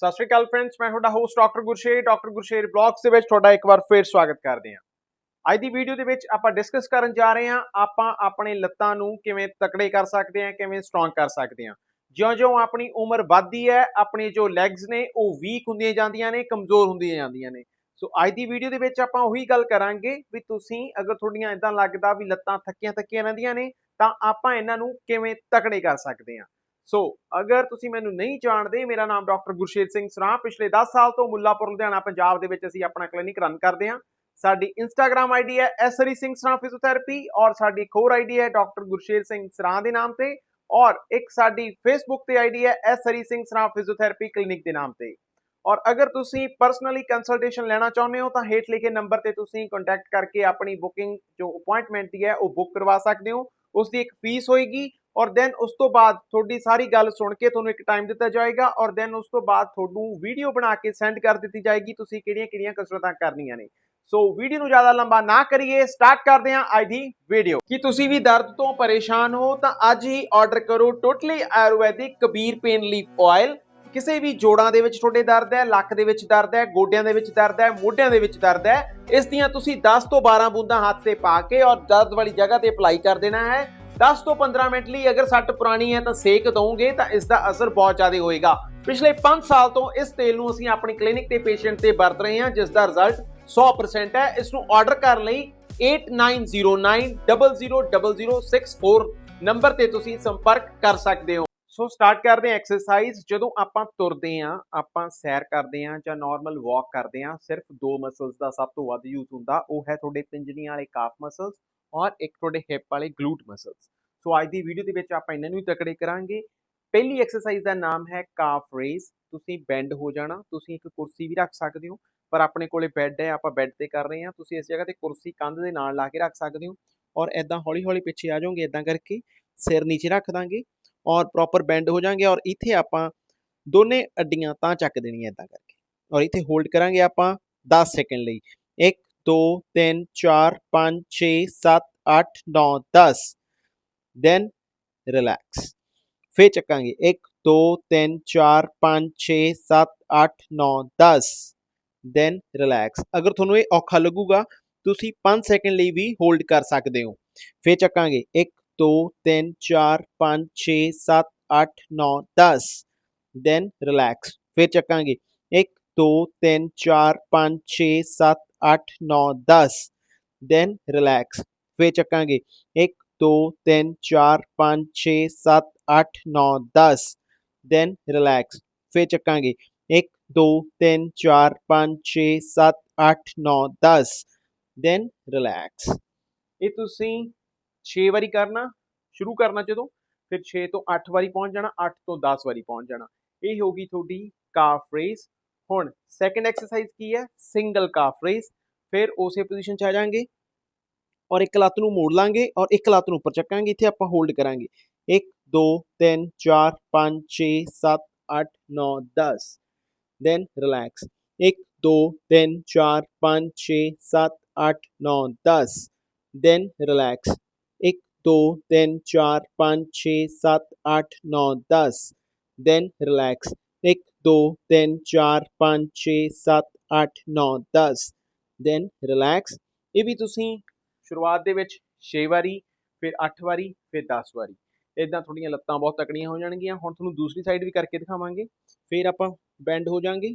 ਸਤਿ ਸ਼੍ਰੀ ਅਕਾਲ ਫਰੈਂਡਸ ਮੈਂ ਤੁਹਾਡਾ host doctor Gursher doctor Gursher blogs ਦੇ ਵਿੱਚ ਤੁਹਾਡਾ ਇੱਕ ਵਾਰ ਫੇਰ ਸਵਾਗਤ ਕਰਦੇ ਹਾਂ। ਅੱਜ ਦੀ ਵੀਡੀਓ ਦੇ ਵਿੱਚ ਆਪਾਂ ਡਿਸਕਸ ਕਰਨ ਜਾ ਰਹੇ ਹਾਂ, ਆਪਾਂ ਆਪਣੇ ਲੱਤਾਂ ਨੂੰ ਕਿਵੇਂ ਤਕੜੇ ਕਰ ਸਕਦੇ ਹਾਂ, ਕਿਵੇਂ ਸਟਰੋਂਗ ਕਰ ਸਕਦੇ ਹਾਂ। ਜਿਉਂ-ਜਿਉਂ ਆਪਣੀ ਉਮਰ ਵੱਧਦੀ ਹੈ, ਆਪਣੇ ਜੋ ਲੈਗਸ ਨੇ, ਉਹ ਵੀਕ ਹੁੰਦੀਆਂ ਜਾਂਦੀਆਂ ਨੇ, ਕਮਜ਼ੋਰ ਹੁੰਦੀਆਂ ਜਾਂਦੀਆਂ ਨੇ। ਸੋ ਅੱਜ ਦੀ ਵੀਡੀਓ ਦੇ ਵਿੱਚ ਆਪਾਂ ਉਹੀ ਗੱਲ ਕਰਾਂਗੇ ਵੀ ਤੁਸੀਂ ਅਗਰ ਤੁਹਾਡੀਆਂ ਇਦਾਂ ਲੱਗਦਾ ਵੀ ਲੱਤਾਂ ਥੱਕੀਆਂ ਥੱਕੀਆਂ ਰਹਿੰਦੀਆਂ ਨੇ, ਤਾਂ ਆਪਾਂ ਇਹਨਾਂ ਨੂੰ ਕਿਵੇਂ ਤਕੜੇ ਕਰ ਸਕਦੇ ਹਾਂ। ਸੋ ਅਗਰ ਤੁਸੀਂ ਮੈਨੂੰ ਨਹੀਂ ਜਾਣਦੇ, ਮੇਰਾ ਨਾਮ ਡਾਕਟਰ ਗੁਰਸ਼ੇਰ ਸਿੰਘ ਸਰਾਂ ਪਿਛਲੇ 10 ਸਾਲ ਤੋਂ ਮੁੱਲਾਪੁਰ, ਲੁਧਿਆਣਾ, ਪੰਜਾਬ ਦੇ ਵਿੱਚ ਅਸੀਂ ਆਪਣਾ ਕਲੀਨਿਕ ਰਨ ਕਰਦੇ ਹਾਂ। ਸਾਡੀ ਇੰਸਟਾਗ੍ਰam ਆਈਡੀ ਹੈ ਐਸਰੀ ਸਿੰਘ ਸਰਾਂ ਫਿਜ਼ੀਓਥੈਰੇਪੀ ਔਰ ਸਾਡੀ ਇੱਕ ਹੋਰ ਆਈਡੀ ਹੈ ਡਾਕਟਰ ਗੁਰਸ਼ੇਰ ਸਿੰਘ ਸਰਾਂ ਦੇ ਨਾਮ ਤੇ। ਔਰ ਇੱਕ ਸਾਡੀ ਫੇਸਬੁੱਕ ਤੇ ਆਈਡੀ ਹੈ ਐਸਰੀ ਸਿੰਘ ਸਰਾਂ ਫਿਜ਼ੀਓਥੈਰੇਪੀ ਕਲੀਨਿਕ ਦੇ ਨਾਮ ਤੇ। ਔਰ ਅਗਰ ਤੁਸੀਂ ਪਰਸਨਲੀ ਕੰਸਲਟੇਸ਼ਨ ਲੈਣਾ ਚਾਹੁੰਦੇ ਹੋ, ਤਾਂ ਹੇਠ ਲਿਖੇ ਨੰਬਰ ਤੇ ਤੁਸੀਂ ਕੰਟੈਕਟ ਕਰਕੇ ਆਪਣੀ ਬੁਕਿੰਗ ਜੋ ਅਪਾਇੰਟਮੈਂਟ ਦੀ ਹੈ, ਉਹ ਬੁੱਕ ਕਰਵਾ ਸਕਦੇ ਹੋ। ਉਸ ਦੀ ਇੱਕ ਫੀਸ ਹੋਏਗੀ। ਔਰ ਦੈਨ ਉਸ ਤੋਂ ਬਾਅਦ ਤੁਹਾਡੀ ਸਾਰੀ ਗੱਲ ਸੁਣ ਕੇ ਤੁਹਾਨੂੰ ਇੱਕ ਟਾਈਮ ਦਿੱਤਾ ਜਾਏਗਾ ਔਰ ਦੈਨ ਉਸ ਤੋਂ ਬਾਅਦ ਤੁਹਾਨੂੰ ਵੀਡੀਓ ਬਣਾ ਕੇ ਸੈਂਡ ਕਰ ਦਿੱਤੀ ਜਾਏਗੀ, ਤੁਸੀਂ ਕਿਹੜੀਆਂ-ਕਿਹੜੀਆਂ ਕਸਰਤਾਂ ਕਰਨੀਆਂ ਨੇ। ਸੋ ਵੀਡੀਓ ਨੂੰ ਜ਼ਿਆਦਾ ਲੰਬਾ ਨਾ ਕਰੀਏ ਸਟਾਰਟ ਕਰਦੇ ਹਾਂ ਅੱਜ ਦੀ ਵੀਡੀਓ ਕਿ ਤੁਸੀਂ ਵੀ ਦਰਦ ਤੋਂ ਪਰੇਸ਼ਾਨ ਹੋ, ਤਾਂ ਅੱਜ ਹੀ ਆਰਡਰ ਕਰੋ totally Ayurvedic Kabir pain leaf oil ਕਿਸੇ ਵੀ ਜੋੜਾਂ ਦੇ ਵਿੱਚ ਤੁਹਾਡੇ ਦਰਦ ਹੈ, ਲੱਕ ਦੇ ਵਿੱਚ ਦਰਦ ਹੈ, ਗੋਡਿਆਂ ਦੇ ਵਿੱਚ ਦਰਦ ਹੈ, ਮੋਢਿਆਂ ਦੇ ਵਿੱਚ ਦਰਦ ਹੈ, ਇਸ ਦੀਆਂ ਤੁਸੀਂ 10 ਤੋਂ 12 ਬੂੰਦਾਂ ਹੱਥ ਤੇ ਪਾ ਕੇ ਔਰ ਦਰਦ ਵਾਲੀ ਜਗ੍ਹਾ ਤੇ ਅਪਲਾਈ ਕਰ ਦੇਣਾ ਹੈ। 10 ਤੋਂ 15 ਮਿੰਟ ਲਈ ਅਗਰ ਸੱਟ ਪੁਰਾਣੀ ਹੈ ਤਾਂ ਸੇਕ ਦਵੋਗੇ ਤਾਂ ਇਸ ਦਾ ਅਸਰ ਬਹੁਤ ਜ਼ਿਆਦਾ ਹੋਏਗਾ। ਪਿਛਲੇ 5 ਸਾਲ ਤੋਂ ਇਸ ਤੇਲ ਨੂੰ ਅਸੀਂ ਆਪਣੀ ਕਲੀਨਿਕ ਤੇ ਪੇਸ਼ੈਂਟ ਤੇ ਵਰਤ ਰਹੇ ਹਾਂ, ਜਿਸ ਦਾ ਰਿਜ਼ਲਟ 100% ਹੈ। ਇਸ ਨੂੰ ਆਰਡਰ ਕਰਨ ਲਈ 8909000064 ਨੰਬਰ ਤੇ ਤੁਸੀਂ ਸੰਪਰਕ ਕਰ ਸਕਦੇ ਹੋ। ਸੋ ਸਟਾਰਟ ਕਰਦੇ ਹਾਂ ਐਕਸਰਸਾਈਜ਼। ਜਦੋਂ ਆਪਾਂ ਤੁਰਦੇ ਹਾਂ, ਆਪਾਂ ਸੈਰ ਕਰਦੇ ਹਾਂ ਜਾਂ ਨਾਰਮਲ ਵਾਕ ਕਰਦੇ ਹਾਂ, ਸਿਰਫ ਦੋ ਮਸਲਸ ਦਾ ਸਭ ਤੋਂ ਵੱਧ ਯੂਜ਼ ਹੁੰਦਾ, ਉਹ ਹੈ ਤੁਹਾਡੇ ਪਿੰਜਣੀਆਂ ਵਾਲੇ ਕਾਫ ਮਸਲਸ ਔਰ ਇੱਕ ਤੁਹਾਡੇ ਹਿਪ ਵਾਲੇ ਗਲੂਟ ਮਸਲਸ ਸੋ ਅੱਜ ਦੀ ਵੀਡੀਓ ਦੇ ਵਿੱਚ ਆਪਾਂ ਇਹਨਾਂ ਨੂੰ ਤਕੜੇ ਕਰਾਂਗੇ। ਪਹਿਲੀ ਐਕਸਰਸਾਈਜ਼ ਦਾ ਨਾਮ ਹੈ ਕਾਫ ਰੇਜ਼ ਤੁਸੀਂ ਬੈਂਡ ਹੋ ਜਾਣਾ, ਤੁਸੀਂ ਇੱਕ ਕੁਰਸੀ ਵੀ ਰੱਖ ਸਕਦੇ ਹੋ, ਪਰ ਆਪਣੇ ਕੋਲੇ ਬੈੱਡ ਹੈ, ਆਪਾਂ ਬੈੱਡ ਤੇ ਕਰ ਰਹੇ ਹਾਂ। ਤੁਸੀਂ ਇਸ ਜਗ੍ਹਾ ਤੇ ਕੁਰਸੀ ਕੰਧ ਦੇ ਨਾਲ ਲਾ ਕੇ ਰੱਖ ਸਕਦੇ ਹੋ ਔਰ ਐਦਾਂ ਹੌਲੀ ਹੌਲੀ ਪਿੱਛੇ ਆ ਜਾਓਗੇ ਐਦਾਂ ਕਰਕੇ ਸਿਰ ਨੀਚੇ ਰੱਖ ਦਾਂਗੇ ਔਰ ਪ੍ਰੋਪਰ ਬੈਂਡ ਹੋ ਜਾਾਂਗੇ ਔਰ ਇੱਥੇ ਆਪਾਂ ਦੋਨੇ ਅੱਡੀਆਂ ਤਾਂ ਚੱਕ ਦੇਣੀਆਂ ਐਦਾਂ ਕਰਕੇ। ਔਰ ਇੱਥੇ ਹੋਲਡ ਕਰਾਂਗੇ ਆਪਾਂ 10 ਸੈਕਿੰਡ ਲਈ। 1 2 3 4 5 6 7 8 9 10 ਦੈਨ ਰਿਲੈਕਸ ਫੇਰ ਚੱਕਾਂਗੇ 1 2 3 4 5 6 7 8 9 10 ਦੈਨ ਰਿਲੈਕਸ ਅਗਰ ਤੁਹਾਨੂੰ ਇਹ ਔਖਾ ਲੱਗੂਗਾ ਤੁਸੀਂ 5 ਸੈਕਿੰਡ ਲਈ ਵੀ ਹੋਲਡ ਕਰ ਸਕਦੇ ਹੋ ਫੇਰ ਚੱਕਾਂਗੇ 1 2 3 4 5 6 7 8 9 10 ਦੈਨ ਰਿਲੈਕਸ ਫੇਰ ਚੱਕਾਂਗੇ 1 2 3 4 5 6 7 8 9 10 ਦੈਨ ਰਿਲੈਕਸ ਫੇਰ ਚੱਕਾਂਗੇ। 1 2 3 4 5 6 7 8 9 10 ਦੈਨ ਰਿਲੈਕਸ ਫੇਰ ਚੱਕਾਂਗੇ। 1 2 3 4 5 6 7 8 9 10 ਦੈਨ ਰਿਲੈਕਸ ਇਹ ਤੁਸੀਂ 6 ਵਾਰੀ ਕਰਨਾ, ਸ਼ੁਰੂ ਕਰਨਾ ਜਦੋਂ, ਫਿਰ 6 ਤੋਂ 8 ਵਾਰੀ ਪਹੁੰਚ ਜਾਣਾ 8 ਤੋਂ 10 ਵਾਰੀ ਪਹੁੰਚ ਜਾਣਾ। ਇਹ ਹੋਗੀ ਤੁਹਾਡੀ ਕਾਫ ਰੇਸ ਹੁਣ ਸੈਕੰਡ ਐਕਸਰਸਾਈਜ਼ ਕੀ ਹੈ ਸਿੰਗਲ ਕਾਫ ਰੇਸ ਫਿਰ ਉਸੇ ਪੋਜੀਸ਼ਨ 'ਚ ਆ ਜਾਾਂਗੇ ਔਰ ਇੱਕ ਲੱਤ ਨੂੰ ਮੋੜ ਲਾਂਗੇ ਔਰ ਇੱਕ ਲੱਤ ਨੂੰ ਉੱਪਰ ਚੱਕਾਂਗੇ ਇੱਥੇ ਆਪਾਂ ਹੋਲਡ ਕਰਾਂਗੇ 1 2 3 4 5 6 7 8 9 10 then relax 1 2 3 4 5 6 7 8 9 10 then relax 1 2 3 4 5 6 7 8 9 10 then relax 1 2 3 4 5 6 7 8 9 10 then relax ਇਹ ਵੀ ਤੁਸੀਂ ਸ਼ੁਰੂਆਤ ਦੇ ਵਿੱਚ 6 ਵਾਰੀ, ਫਿਰ 8 ਵਾਰੀ, ਫਿਰ 10 ਵਾਰੀ। ਇਦਾਂ ਤੁਹਾਡੀਆਂ ਲੱਤਾਂ ਬਹੁਤ ਤਕੜੀਆਂ ਹੋ ਜਾਣਗੀਆਂ। ਹੁਣ ਤੁਹਾਨੂੰ ਦੂਸਰੀ ਸਾਈਡ ਵੀ ਕਰਕੇ ਦਿਖਾਵਾਂਗੇ। ਫਿਰ ਆਪਾਂ ਬੈਂਡ ਹੋ ਜਾਾਂਗੇ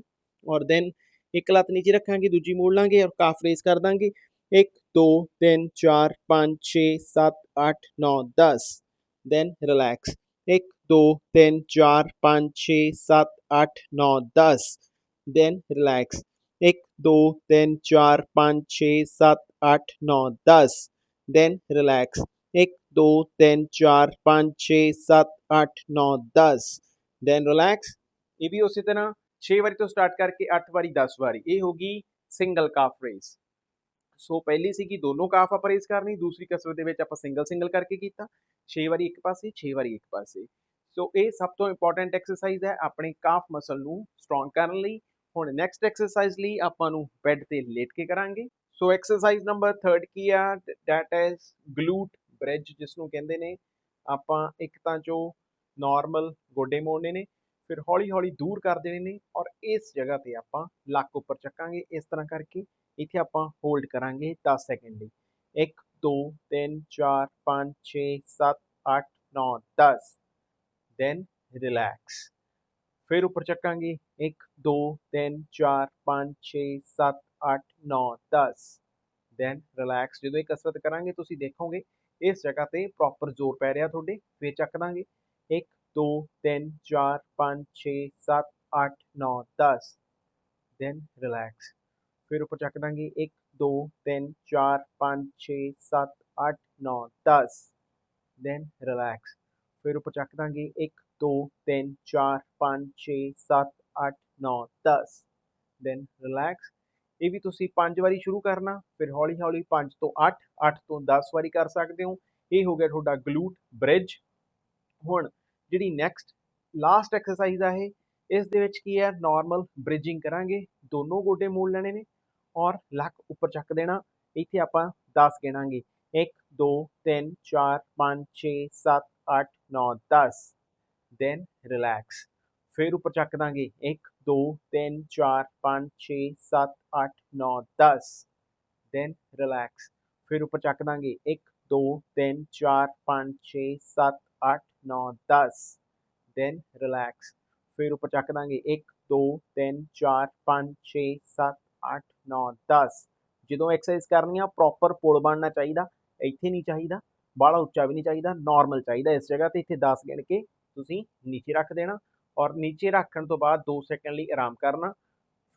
ਔਰ ਦੈਨ ਇੱਕ ਲੱਤ ਨੀਚੇ ਰੱਖਾਂਗੇ, ਦੂਜੀ ਮੋੜ ਲਾਂਗੇ ਔਰ ਕਾਫ ਰੇਸ ਕਰ ਦਾਂਗੇ। 1 2 3 4 5 6 7 8 9 10 then relax 1 2 3 4 5 6 7 8 9 10 then relax 1 2 3 4 5 6 7 8 9 10 then relax 1 2 3 4 5 6 7 8 9 10 then relax ਇਹ ਵੀ ਉਸੇ ਤਰ੍ਹਾਂ 6 ਵਾਰੀ ਤੋਂ ਸਟਾਰਟ ਕਰਕੇ 8 ਵਾਰੀ 10 ਵਾਰੀ ਇਹ ਹੋਗੀ ਸਿੰਗਲ ਕਾਫ ਰੇਸ ਸੋ ਪਹਿਲੀ ਸੀਗੀ ਦੋਨੋਂ ਕਾਫ ਆਪਾਂ ਰੇਸ ਕਰਨੀ ਦੂਸਰੀ ਕਸਰਤ ਦੇ ਵਿੱਚ ਆਪਾਂ ਸਿੰਗਲ ਸਿੰਗਲ ਕਰਕੇ ਕੀਤਾ 6 ਵਾਰੀ ਇੱਕ ਪਾਸੇ 6 ਵਾਰੀ ਇੱਕ ਪਾਸੇ ਸੋ ਇਹ ਸਭ ਤੋਂ ਇੰਪੋਰਟੈਂਟ ਐਕਸਰਸਾਈਜ਼ ਹੈ ਆਪਣੇ ਕਾਫ ਮਸਲ ਨੂੰ ਸਟਰੋਂਗ ਕਰਨ ਲਈ। ਹੁਣ ਨੈਕਸਟ ਐਕਸਰਸਾਈਜ਼ ਲਈ ਆਪਾਂ ਨੂੰ ਬੈੱਡ ਤੇ ਲੇਟ ਕੇ ਕਰਾਂਗੇ। ਸੋ ਐਕਸਰਸਾਈਜ਼ ਨੰਬਰ 3 ਕੀ ਆ? ਦੈਟ ਇਜ਼ ਗਲੂਟ ਬ੍ਰਿਜ ਜਿਸ ਨੂੰ ਕਹਿੰਦੇ ਨੇ। ਆਪਾਂ ਇੱਕ ਤਾਂ ਜੋ ਨਾਰਮਲ ਗੋਡੇ ਮੋੜਨੇ ਨੇ, ਫਿਰ ਹੌਲੀ-ਹੌਲੀ ਦੂਰ ਕਰ ਦੇਣੇ ਨੇ ਔਰ ਇਸ ਜਗ੍ਹਾ ਤੇ ਆਪਾਂ ਲੱਕ ਉੱਪਰ ਚੱਕਾਂਗੇ ਇਸ ਤਰ੍ਹਾਂ ਕਰਕੇ। ਇੱਥੇ ਆਪਾਂ ਹੋਲਡ ਕਰਾਂਗੇ 10 ਸੈਕਿੰਡ ਲਈ। 1 2 3 4 5 6 7 8 9 10 ਦੈਨ ਰਿਲੈਕਸ ਫਿਰ ਉੱਪਰ ਚੱਕਾਂਗੇ 1 2 3 4 5 6 7 8 9 10 ਦੈਨ ਰਿਲੈਕਸ ਜਦੋਂ ਇਹ ਕਸਰਤ ਕਰਾਂਗੇ ਤੁਸੀਂ ਦੇਖੋਗੇ ਇਸ ਜਗ੍ਹਾ ਤੇ ਪ੍ਰੋਪਰ ਜ਼ੋਰ ਪੈ ਰਿਹਾ ਤੁਹਾਡੇ ਫਿਰ ਚੱਕ ਦਾਂਗੇ 1 2 3 4 5 6 7 8 9 10 ਦੈਨ ਰਿਲੈਕਸ ਫਿਰ ਉੱਪਰ ਚੱਕ ਦਾਂਗੇ 1 2 3 4 5 6 7 8 9 10 ਦੈਨ ਰਿਲੈਕਸ ਫਿਰ ਉੱਪਰ ਚੱਕ ਦਾਂਗੇ 1 2 3 4 5 6 7 8 9 10 ਦੈਨ ਰਿਲੈਕਸ ਇਹ ਵੀ ਤੁਸੀਂ 5 ਵਾਰੀ ਸ਼ੁਰੂ ਕਰਨਾ, ਫਿਰ ਹੌਲੀ ਹੌਲੀ 5 ਤੋਂ 8 8 ਤੋਂ 10 ਵਾਰੀ ਕਰ ਸਕਦੇ ਹੋ। ਇਹ ਹੋ ਗਿਆ ਤੁਹਾਡਾ ਗਲੂਟ ਬ੍ਰਿਜ ਹੁਣ ਜਿਹੜੀ ਨੈਕਸਟ ਲਾਸਟ ਐਕਸਰਸਾਈਜ਼ ਆ ਇਹ, ਇਸ ਦੇ ਵਿੱਚ ਕੀ ਹੈ? ਨਾਰਮਲ ਬ੍ਰਿਜਿੰਗ ਕਰਾਂਗੇ। ਦੋਨੋਂ ਗੋਡੇ ਮੋੜ ਲੈਣੇ ਨੇ। ਔਰ ਲੱਕ ਉੱਪਰ ਚੱਕ ਦੇਣਾ। ਇੱਥੇ ਆਪਾਂ 10 ਗਿਣਾਂਗੇ 1 2 3 4 5 6 7 8 9 10 ਦੈਨ ਰਿਲੈਕਸ ਫਿਰ ਉੱਪਰ ਚੱਕ ਦਾਂਗੇ 1 2 3 4 5 6 7 8 9 10 ਦੈਨ ਰਿਲੈਕਸ ਫਿਰ ਉੱਪਰ ਚੱਕ ਦਾਂਗੇ 1 2 3 4 5 6 7 8 9 10 ਦੈਨ ਰਿਲੈਕਸ ਫਿਰ ਉੱਪਰ ਚੱਕ ਦਾਂਗੇ 1 2 3 4 5 6 7 8 9 10 ਜਦੋਂ ਐਕਸਰਸਾਈਜ਼ ਕਰਨੀ ਆ ਪ੍ਰੋਪਰ ਪੁਲ ਬਣਨਾ ਚਾਹੀਦਾ ਇੱਥੇ ਨਹੀਂ ਚਾਹੀਦਾ ਬਾਹਲਾ ਉੱਚਾ ਵੀ ਨਹੀਂ ਚਾਹੀਦਾ ਨਾਰਮਲ ਚਾਹੀਦਾ ਇਸ ਜਗ੍ਹਾ ਤੇ। ਇੱਥੇ 10 ਗਿਣ ਕੇ ਤੁਸੀਂ ਨੀਚੇ ਰੱਖ ਦੇਣਾ ਔਰ ਨੀਚੇ ਰੱਖਣ ਤੋਂ ਬਾਅਦ 2 ਸੈਕਿੰਡ ਲਈ ਆਰਾਮ ਕਰਨਾ।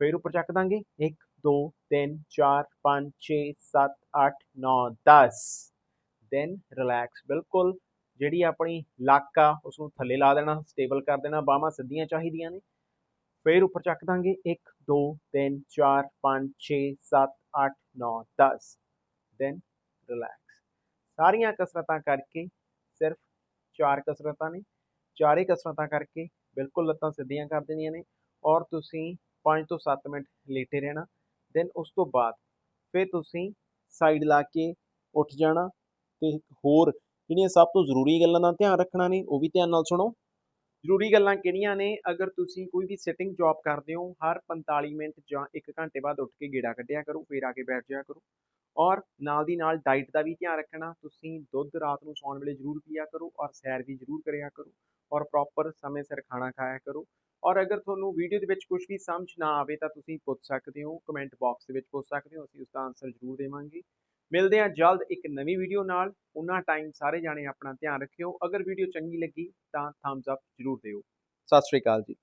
ਫਿਰ ਉੱਪਰ ਚੱਕ ਦਾਂਗੇ। 1 2 3 4 5 6 7 8 9 10 ਦੈਨ ਰਿਲੈਕਸ ਬਿਲਕੁਲ। ਜਿਹੜੀ ਆਪਣੀ ਲੱਕ ਆ ਉਸ ਨੂੰ ਥੱਲੇ ਲਾ ਦੇਣਾ ਸਟੇਬਲ ਕਰ ਦੇਣਾ, ਬਾਹਾਂ ਸਿੱਧੀਆਂ ਚਾਹੀਦੀਆਂ ਨੇ। ਫਿਰ ਉੱਪਰ ਚੱਕ ਦਾਂਗੇ। 1 2 3 4 5 6 7 8 9 10 ਦੈਨ ਰਿਲੈਕਸ ਸਾਰੀਆਂ ਕਸਰਤਾਂ ਕਰਕੇ, ਸਿਰਫ ਚਾਰ ਕਸਰਤਾਂ ਨੇ, ਚਾਰੇ ਕਸਰਤਾਂ ਕਰਕੇ ਬਿਲਕੁਲ ਲੱਤਾਂ ਸਿੱਧੀਆਂ ਕਰ ਦੇਣੀਆਂ ਨੇ ਔਰ ਤੁਸੀਂ 5 ਤੋਂ 7 ਮਿੰਟ ਲੇਟੇ ਰਹਿਣਾ, ਦੈਨ ਉਸ ਤੋਂ ਬਾਅਦ ਫਿਰ ਤੁਸੀਂ ਸਾਈਡ ਲਾ ਕੇ ਉੱਠ ਜਾਣਾ ਤੇ ਹੋਰ ਜਿਹੜੀਆਂ ਸਭ ਤੋਂ ਜ਼ਰੂਰੀ ਗੱਲਾਂ ਦਾ ਧਿਆਨ ਰੱਖਣਾ ਨੇ ਉਹ ਵੀ ਧਿਆਨ ਨਾਲ ਸੁਣੋ। ਜ਼ਰੂਰੀ ਗੱਲਾਂ ਕਿਹੜੀਆਂ ਨੇ? ਅਗਰ ਤੁਸੀਂ ਕੋਈ ਵੀ ਸਿਟਿੰਗ ਜੌਬ ਕਰਦੇ ਹੋ, ਹਰ 45 ਮਿੰਟ ਜਾਂ 1 ਘੰਟੇ ਬਾਅਦ ਉੱਠ ਕੇ ਗੇੜਾ ਕੱਢਿਆ ਕਰੋ, ਫਿਰ ਆ ਕੇ ਬੈਠ ਜਾਇਆ ਕਰੋ। ਔਰ ਨਾਲ ਦੀ ਨਾਲ ਡਾਈਟ ਦਾ ਵੀ ਧਿਆਨ ਰੱਖਣਾ, ਤੁਸੀਂ ਦੁੱਧ ਰਾਤ ਨੂੰ ਸੌਣ ਵੇਲੇ ਜ਼ਰੂਰ ਪੀਆ ਕਰੋ ਔਰ ਸੈਰ ਵੀ ਜ਼ਰੂਰ ਕਰਿਆ ਕਰੋ ਔਰ ਪ੍ਰੋਪਰ ਸਮੇਂ ਸਿਰ ਖਾਣਾ ਖਾਇਆ ਕਰੋ। ਔਰ ਅਗਰ ਤੁਹਾਨੂੰ ਵੀਡੀਓ ਦੇ ਵਿੱਚ ਕੁਝ ਵੀ ਸਮਝ ਨਾ ਆਵੇ ਤਾਂ ਤੁਸੀਂ ਪੁੱਛ ਸਕਦੇ ਹੋ ਕਮੈਂਟ ਬਾਕਸ ਦੇ ਵਿੱਚ ਪੁੱਛ ਸਕਦੇ ਹੋ, ਅਸੀਂ ਉਸ ਦਾ ਆਨਸਰ ਜ਼ਰੂਰ ਦੇਵਾਂਗੇ। ਮਿਲਦੇ ਹਾਂ ਜਲਦ ਇੱਕ ਨਵੀਂ ਵੀਡੀਓ ਨਾਲ। ਉਹਨਾਂ ਟਾਈਮ ਸਾਰੇ ਜਾਣੇ ਆਪਣਾ ਧਿਆਨ ਰੱਖਿਓ। ਅਗਰ ਵੀਡੀਓ ਚੰਗੀ ਲੱਗੀ ਤਾਂ ਥੰਬਸ ਅਪ ਜ਼ਰੂਰ ਦਿਓ। ਸਤਿ ਸ਼੍ਰੀ ਅਕਾਲ ਜੀ।